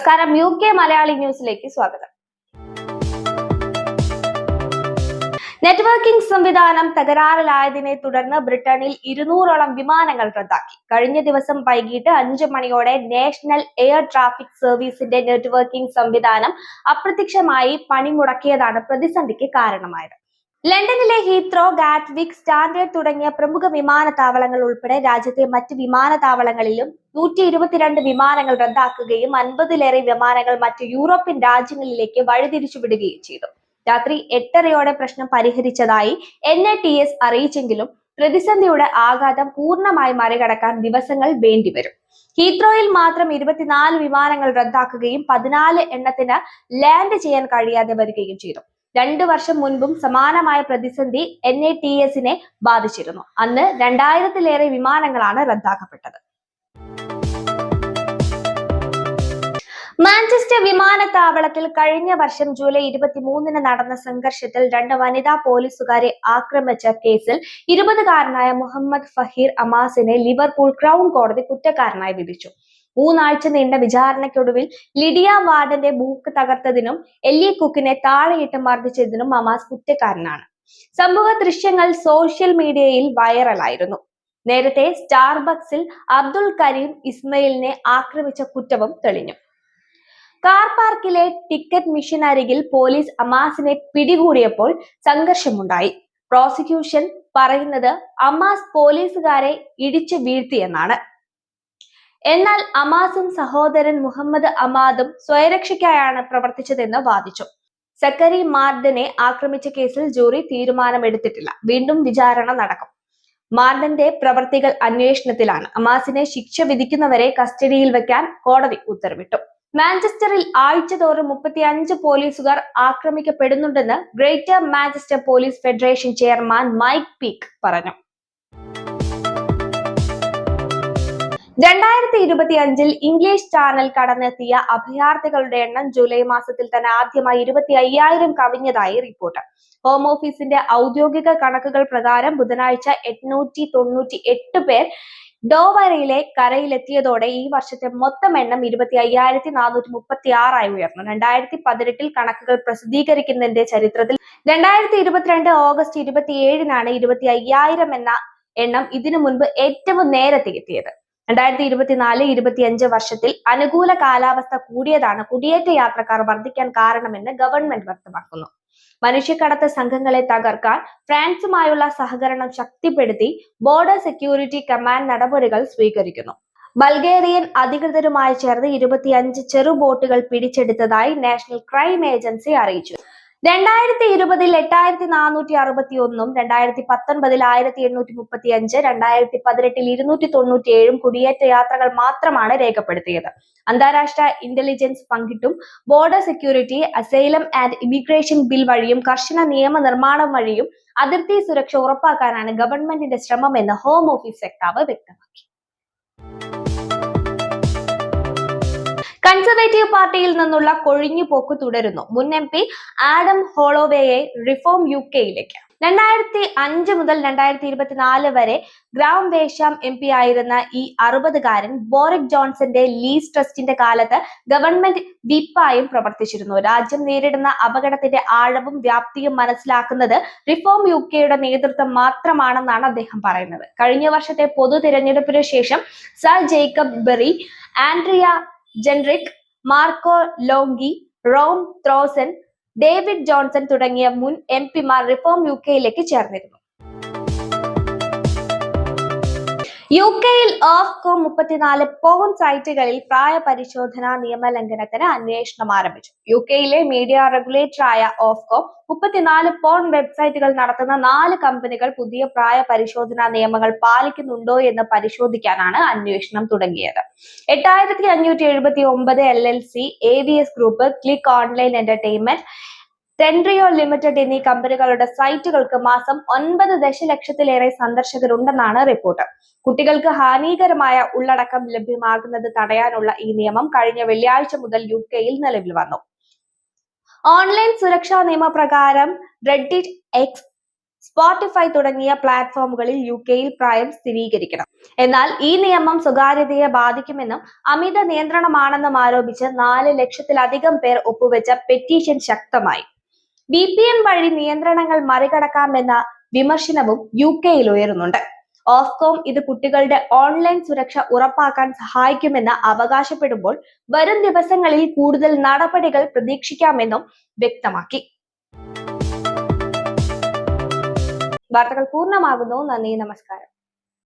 നമസ്കാരം. U K Malayali ന്യൂസിലേക്ക് സ്വാഗതം. നെറ്റ്വർക്കിംഗ് സംവിധാനം തകരാറിലായതിനെ തുടർന്ന് ബ്രിട്ടനിൽ ഇരുന്നൂറോളം വിമാനങ്ങൾ റദ്ദാക്കി. കഴിഞ്ഞ ദിവസം വൈകിട്ട് അഞ്ചു മണിയോടെ നാഷണൽ എയർ ട്രാഫിക് സർവീസിന്റെ നെറ്റ്വർക്കിംഗ് സംവിധാനം അപ്രത്യക്ഷമായി പണിമുടക്കിയതാണ് പ്രതിസന്ധിക്ക് കാരണമായത്. ലണ്ടനിലെ ഹീത്രോ ഗാറ്റ്വിക് സ്റ്റാൻഡേർഡ് തുടങ്ങിയ പ്രമുഖ വിമാനത്താവളങ്ങൾ ഉൾപ്പെടെ രാജ്യത്തെ മറ്റ് വിമാനത്താവളങ്ങളിലും നൂറ്റി ഇരുപത്തിരണ്ട് വിമാനങ്ങൾ റദ്ദാക്കുകയും അൻപതിലേറെ വിമാനങ്ങൾ മറ്റ് യൂറോപ്യൻ രാജ്യങ്ങളിലേക്ക് വഴിതിരിച്ചുവിടുകയും ചെയ്തു. രാത്രി എട്ടരയോടെ പ്രശ്നം പരിഹരിച്ചതായി എൻ എ ടി എസ് അറിയിച്ചെങ്കിലും പ്രതിസന്ധിയുടെ ആഘാതം പൂർണമായി മറികടക്കാൻ ദിവസങ്ങൾ വേണ്ടിവരും. ഹീത്രോയിൽ മാത്രം ഇരുപത്തിനാല് വിമാനങ്ങൾ റദ്ദാക്കുകയും പതിനാല് എണ്ണത്തിന് ലാൻഡ് ചെയ്യാൻ കഴിയാതെ വരികയും ചെയ്തു. രണ്ടു വർഷം മുൻപും സമാനമായ പ്രതിസന്ധി എൻ എ ടി എസിനെ ബാധിച്ചിരുന്നു. അന്ന് രണ്ടായിരത്തിലേറെ വിമാനങ്ങളാണ് റദ്ദാക്കപ്പെട്ടത്. മാഞ്ചസ്റ്റർ വിമാനത്താവളത്തിൽ കഴിഞ്ഞ വർഷം ജൂലൈ ഇരുപത്തിമൂന്നിന് നടന്ന സംഘർഷത്തിൽ രണ്ട് വനിതാ പോലീസുകാരെ ആക്രമിച്ച കേസിൽ ഇരുപതുകാരനായ മുഹമ്മദ് ഫഹീർ അമാസിനെ ലിവർപൂൾ ക്രൗൺ കോടതി കുറ്റക്കാരനായി വിധിച്ചു. മൂന്നാഴ്ച നീണ്ട വിചാരണയ്ക്കൊടുവിൽ ലിഡിയ വാർഡന്റെ ബൂക്ക് തകർത്തതിനും എല്ലി കുക്കിനെ താഴെയിട്ട് മർദ്ദിച്ചതിനും മമാസ് കുറ്റക്കാരനാണ്. സംഭവ ദൃശ്യങ്ങൾ സോഷ്യൽ മീഡിയയിൽ വൈറലായിരുന്നു. നേരത്തെ സ്റ്റാർബക്സിൽ അബ്ദുൾ കരീം ഇസ്മയിലിനെ ആക്രമിച്ച കുറ്റവും തെളിഞ്ഞു. കാർ പാർക്കിലെ ടിക്കറ്റ് മിഷൻ അരികിൽ പോലീസ് അമാസിനെ പിടികൂടിയപ്പോൾ സംഘർഷമുണ്ടായി. പ്രോസിക്യൂഷൻ പറയുന്നത് അമാസ് പോലീസുകാരെ ഇടിച്ചു വീഴ്ത്തിയെന്നാണ്. എന്നാൽ അമാസും സഹോദരൻ മുഹമ്മദ് അമാദും സ്വയരക്ഷയ്ക്കായാണ് പ്രവർത്തിച്ചതെന്ന് വാദിച്ചു. സക്കരി മാർദനെ ആക്രമിച്ച കേസിൽ ജൂറി തീരുമാനമെടുത്തിട്ടില്ല. വീണ്ടും വിചാരണ നടക്കും. മാർദന്റെ പ്രവർത്തികൾ അന്വേഷണത്തിലാണ്. അമാസിനെ ശിക്ഷ വിധിക്കുന്നവരെ കസ്റ്റഡിയിൽ വെക്കാൻ കോടതി ഉത്തരവിട്ടു. മാഞ്ചസ്റ്ററിൽ ആഴ്ച തോറും മുപ്പത്തിയഞ്ച് പോലീസുകാർ ആക്രമിക്കപ്പെടുന്നുണ്ടെന്ന് Greater Manchester Police Federation chairman Mike Peak പറഞ്ഞു. രണ്ടായിരത്തി ഇരുപത്തി അഞ്ചിൽ ഇംഗ്ലീഷ് ചാനൽ കടന്നെത്തിയ അഭയാർത്ഥികളുടെ എണ്ണം ജൂലൈ മാസത്തിൽ തന്നെ ആദ്യമായി ഇരുപത്തി അയ്യായിരം കവിഞ്ഞതായി റിപ്പോർട്ട്. ഹോം ഓഫീസിന്റെ ഔദ്യോഗിക കണക്കുകൾ പ്രകാരം ബുധനാഴ്ച എണ്ണൂറ്റി തൊണ്ണൂറ്റി എട്ട് പേർ ഡോവരയിലെ കരയിലെത്തിയതോടെ ഈ വർഷത്തെ മൊത്തം എണ്ണം ഇരുപത്തി അയ്യായിരത്തി നാനൂറ്റി മുപ്പത്തി ആറായി ഉയർന്നു. രണ്ടായിരത്തി പതിനെട്ടിൽ കണക്കുകൾ പ്രസിദ്ധീകരിക്കുന്നതിന്റെ ചരിത്രത്തിൽ രണ്ടായിരത്തി ഇരുപത്തിരണ്ട് ഓഗസ്റ്റ് ഇരുപത്തിയേഴിനാണ് ഇരുപത്തി അയ്യായിരം എന്ന എണ്ണം ഇതിനു മുൻപ് ഏറ്റവും നേരത്തെ എത്തിയത്. രണ്ടായിരത്തി ഇരുപത്തിനാല് ഇരുപത്തിയഞ്ച് വർഷത്തിൽ അനുകൂല കാലാവസ്ഥ കൂടിയതാണ് കുടിയേറ്റ യാത്രക്കാർ വർദ്ധിക്കാൻ കാരണമെന്ന് ഗവൺമെന്റ് വ്യക്തമാക്കുന്നു. മനുഷ്യക്കടത്ത് സംഘങ്ങളെ തകർക്കാൻ ഫ്രാൻസുമായുള്ള സഹകരണം ശക്തിപ്പെടുത്തി ബോർഡർ സെക്യൂരിറ്റി കമാൻഡ് നടപടികൾ സ്വീകരിക്കുന്നു. ബൾഗേറിയൻ അധികൃതരുമായി ചേർന്ന് ഇരുപത്തിയഞ്ച് ചെറു ബോട്ടുകൾ പിടിച്ചെടുത്തതായി നാഷണൽ ക്രൈം ഏജൻസി അറിയിച്ചു. രണ്ടായിരത്തി ഇരുപതിൽ എട്ടായിരത്തി നാനൂറ്റി അറുപത്തി ഒന്നും രണ്ടായിരത്തി പത്തൊൻപതിൽ ആയിരത്തി എണ്ണൂറ്റി മുപ്പത്തി അഞ്ച് രണ്ടായിരത്തി പതിനെട്ടിൽ ഇരുന്നൂറ്റി തൊണ്ണൂറ്റി ഏഴും കുടിയേറ്റ യാത്രകൾ മാത്രമാണ് രേഖപ്പെടുത്തിയത്. അന്താരാഷ്ട്ര intelligence പങ്കിട്ടും Border Security Asylum and Immigration Bill വഴിയും കർശന നിയമ നിർമ്മാണം വഴിയും അതിർത്തി സുരക്ഷ ഉറപ്പാക്കാനാണ് ഗവൺമെന്റിന്റെ ശ്രമമെന്ന് ഹോം ഓഫീസ് വക്താവ് വ്യക്തമാക്കി. കൺസർവേറ്റീവ് പാർട്ടിയിൽ നിന്നുള്ള കൊഴിഞ്ഞുപോക്ക് തുടരുന്നു. മുൻ എം പി ആഡം ഹോളോവേയെ റിഫോം യു കെയിലേക്ക് രണ്ടായിരത്തി അഞ്ച് മുതൽ രണ്ടായിരത്തി ഇരുപത്തിനാല് വരെ ഗ്രാം വേശാം എം പി ആയിരുന്ന ഈ അറുപതുകാരൻ ബോറിക് ജോൺസന്റെ ലീസ് ട്രസ്റ്റിന്റെ കാലത്ത് ഗവൺമെന്റ് വിപ്പായും പ്രവർത്തിച്ചിരുന്നു. രാജ്യം നേരിടുന്ന അപകടത്തിന്റെ ആഴവും വ്യാപ്തിയും മനസ്സിലാക്കുന്നത് റിഫോം യു കെയുടെ നേതൃത്വം മാത്രമാണെന്നാണ് അദ്ദേഹം പറയുന്നത്. കഴിഞ്ഞ വർഷത്തെ പൊതു തിരഞ്ഞെടുപ്പിന് ശേഷം Sir Jacob Berry Andrea Jenrick Marco Longhi Ross Thomson David Johnson തുടങ്ങിയ മുൻ എം പിമാർ റിഫോം യു കെയിലേക്ക് ചേർന്നിരുന്നു. യു കെയിൽ ഓഫ്കോ മുപ്പത്തിനാല് പോൺ സൈറ്റുകളിൽ പ്രായ പരിശോധനാ നിയമലംഘനത്തിന് അന്വേഷണം ആരംഭിച്ചു. യു കെയിലെ മീഡിയ റെഗുലേറ്ററായ ഓഫ്കോ മുപ്പത്തിനാല് പോൺ വെബ്സൈറ്റുകൾ നടത്തുന്ന നാല് കമ്പനികൾ പുതിയ പ്രായ പരിശോധനാ നിയമങ്ങൾ പാലിക്കുന്നുണ്ടോ എന്ന് പരിശോധിക്കാനാണ് അന്വേഷണം തുടങ്ങിയത്. എട്ടായിരത്തി അഞ്ഞൂറ്റി എഴുപത്തി ഒമ്പത് L L C A V S group click online entertainment Tentrio limited എന്നീ കമ്പനികളുടെ സൈറ്റുകൾക്ക് മാസം ഒൻപത് ദശലക്ഷത്തിലേറെ സന്ദർശകരുണ്ടെന്നാണ് റിപ്പോർട്ട്. കുട്ടികൾക്ക് ഹാനികരമായ ഉള്ളടക്കം ലഭ്യമാകുന്നത് തടയാനുള്ള ഈ നിയമം കഴിഞ്ഞ വെള്ളിയാഴ്ച മുതൽ യു കെയിൽ നിലവിൽ വന്നു. ഓൺലൈൻ സുരക്ഷാ നിയമപ്രകാരം റെഡിറ്റ് എക്സ് സ്പോട്ടിഫൈ തുടങ്ങിയ പ്ലാറ്റ്ഫോമുകളിൽ യു കെയിൽ പ്രായം സ്ഥിരീകരിക്കണം. എന്നാൽ ഈ നിയമം സ്വകാര്യതയെ ബാധിക്കുമെന്നും അമിത നിയന്ത്രണമാണെന്നും ആരോപിച്ച് നാല് ലക്ഷത്തിലധികം പേർ ഒപ്പുവെച്ച പെറ്റീഷൻ ശക്തമായി. വി പി എം വഴി നിയന്ത്രണങ്ങൾ മറികടക്കാമെന്ന വിമർശനവും യു കെയിൽ ഉയരുന്നുണ്ട്. ഓഫ്കോം ഇത് കുട്ടികളുടെ ഓൺലൈൻ സുരക്ഷ ഉറപ്പാക്കാൻ സഹായിക്കുമെന്ന് അവകാശപ്പെടുമ്പോൾ വരും ദിവസങ്ങളിൽ കൂടുതൽ നടപടികൾ പ്രതീക്ഷിക്കാമെന്നും വ്യക്തമാക്കി. വാർത്തകൾ പൂർണമാകുന്നു. നന്ദി നമസ്കാരം.